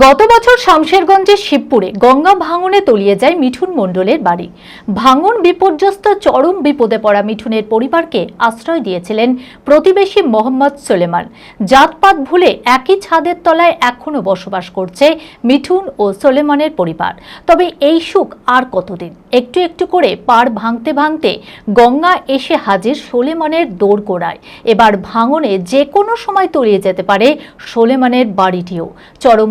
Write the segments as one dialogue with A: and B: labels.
A: গত বছর শামশেরগঞ্জের শিবপুরে গঙ্গা ভাঙনে তলিয়ে যায় মিঠুন মণ্ডলের বাড়ি। ভাঙন বিপর্যস্ত, চরম বিপদে পড়া মিঠুনের পরিবারকে আশ্রয় দিয়েছিলেন প্রতিবেশী মোহাম্মদ সোলেমান। জাতপাত ভুলে একই ছাদের তলায় এখনও বসবাস করছে মিঠুন ও সোলেমানের পরিবার। তবে এই সুখ আর কতদিন? একটু একটু করে পার ভাঙতে ভাঙতে গঙ্গা এসে হাজির সোলেমানের দোরগোড়ায়। এবার ভাঙনে যে কোনো সময় তলিয়ে যেতে পারে সোলেমানের বাড়িটিও। চরম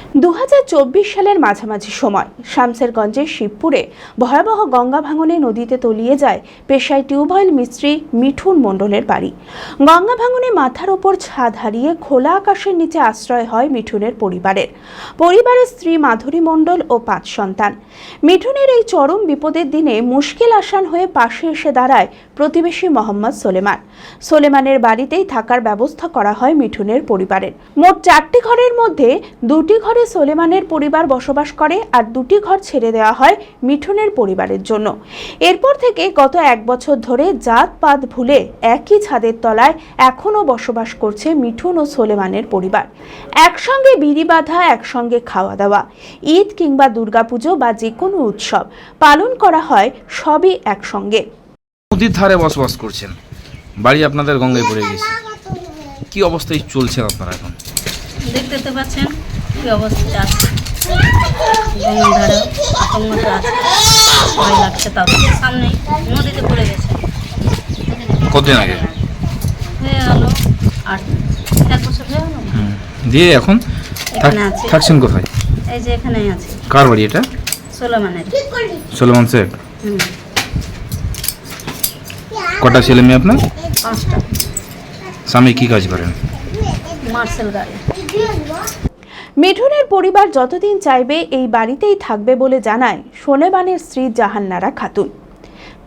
B: দু হাজার চব্বিশ সালের মাঝামাঝি সময় শামসেরগঞ্জের শিবপুরে ভয়াবহ গঙ্গা ভাঙনে নদীতে তলিয়ে যায় পেশায় টিউবওয়েল মিস্ত্রি মিঠুন মণ্ডলের বাড়ি। গঙ্গা ভাঙনে মাথার ওপর ছাদ হারিয়ে খোলা আকাশের নিচে আশ্রয় হয় মিঠুনের পরিবারের। পরিবারের স্ত্রী মাধুরী মণ্ডল ও পাঁচ সন্তান। মিঠুনের এই চরম বিপদের দিনে মুশকিল আসান হয়ে পাশে এসে দাঁড়ায় প্রতিবেশী মোহাম্মদ সোলেমান। সোলেমানের বাড়িতেই থাকার ব্যবস্থা করা হয় মিঠুনের পরিবারের। মোট চারটি ঘরের মধ্যে দুটি ঘরে সোলেমানের পরিবার বসবাস করে আর দুটি ঘর ছেড়ে দেওয়া হয় মিঠুনের পরিবারের জন্য। এরপর থেকে গত এক বছর ধরে জাত পাত ভুলে একই ছাদের তলায় এখনও বসবাস করছে মিঠুন ও সোলেমানের পরিবার। একসঙ্গে বিড়ি বাঁধা একসঙ্গে খাওয়া দাওয়া ঈদ কিংবা দুর্গাপুজো বা যে কোনো উৎসব পালন করা হয় সবই একসঙ্গে।
C: নদীর ধারে বসবাস করছেন। বাড়ি আপনাদের গঙ্গায় পড়ে গেছে। কি অবস্থায় চলছেন আপনারা এখন?
D: দেখতে তো পাচ্ছেন কি অবস্থা? ধারে আতঙ্ক আছে ভয় লাগছে তাও সামনে নদীতে পড়ে গেছে।
C: কতদিন আগে?
D: হয়ে গেল আর এক বছর হয়ে গেল।
C: দিয়ে এখন। থাকছেন কোথায়?
D: এই যে এখানেই আছে।
C: কার বাড়ি এটা?
D: ষোলো মানের
C: সোলেমান শেখ। কটা ছেলে মেয়ে আপনার?
D: পাঁচটা।
C: স্বামী কি কাজ করেন?
D: মার্শাল গাড়ি
B: মিঠুনের পরিবার যতদিন চাইবে এই বাড়িতেই থাকবে বলে জানায় সোলেমানের স্ত্রী জাহান্নারা খাতুন।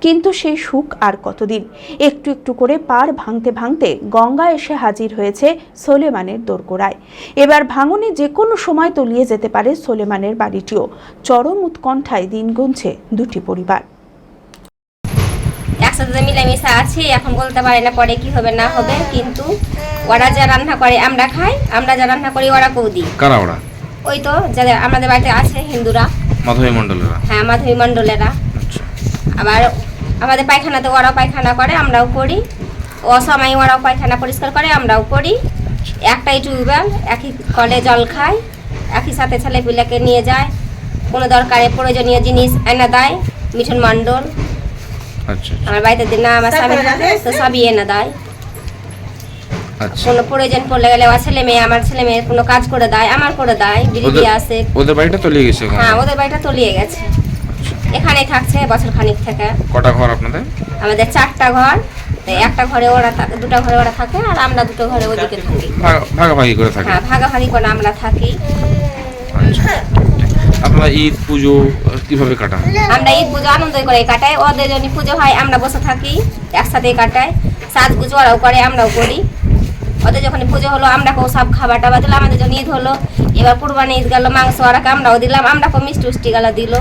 B: কিন্তু সেই সুখ আর কতদিন? একটু একটু করে পার ভাঙতে ভাঙতে গঙ্গা এসে হাজির হয়েছে সোলেমানের দোরগোড়ায়। এবার ভাঙনে যে কোনো সময় তলিয়ে যেতে পারে সোলেমানের বাড়িটিও। চরম উৎকণ্ঠায় দিন গুনছে দুটি পরিবার।
E: একসাথে তো মিলেমিশে আছি এখন বলতে পারে না পরে কি হবে না হবে কিন্তু ওরা যা রান্না করে আমরা খাই আমরা যা রান্না করি ওরা কৌদি
C: কারা ওরা?
E: ওই তো যাদের আমাদের বাড়িতে আছে হিন্দুরা।
C: মাধবী মণ্ডলেরা?
E: হ্যাঁ মাধবী মণ্ডলেরা।
C: আচ্ছা।
E: আবার আমাদের পায়খানাতে ওরাও পায়খানা করে আমরাও করি। অসময়ে ওরাও পায়খানা পরিষ্কার করে আমরাও করি। একটাই টিউবওয়েল একই কলে জল খায় একই সাথে ছেলেপিলাকে নিয়ে যায়। কোনো দরকারে প্রয়োজনীয় জিনিস এনে দেয় মিঠুন মণ্ডল। আমার বাড়িতে দিন না আমার স্বামী তো সবই এনে দেয়।
C: আচ্ছা।
E: কোনো প্রয়োজন পড়লে গেলে আমার ছেলে মেয়ে আমার ছেলে মেয়ের কোনো কাজ করে দেয় আমার করে দেয় দিয়ে আসে।
C: ওদের বাড়িটা তলিয়ে গেছে
E: হ্যাঁ ওদের বাড়িটা তলিয়ে গেছে।
C: আচ্ছা।
E: এখানেই থাকছে বছর খানিক থেকে।
C: কটা ঘর আপনাদের?
E: আমাদের চারটা ঘর একটা ঘরে ওরা থাকে দুটো ঘরে ওরা থাকে আর আমরা দুটো ঘরে ওদিকে থাকি।
C: ভাগাভাগি করে থাকে।
E: হ্যাঁ ভাগাভাগি করে আমরা থাকি।
C: আচ্ছা। আপনারা ঈদ, পুজো কীভাবে কাটান?
E: আমরা ঈদ, পুজো আনন্দ করে কাটাই। ওদের জন্য পুজো হয়, আমরা বসে থাকি একসাথে কাটাই। সাজগুজ ওরাও করে, আমরাও করি। ওদের যখন পুজো হলো আমরা কেউ সব খাবার টাবার দিলাম। আমাদের জন্য ঈদ হলো, এবার কুরবানি ঈদ গেলো, মাংস ওরা আমরাও দিলাম। আমরা কেউ মিষ্টি উষ্টি গেলা দিলো।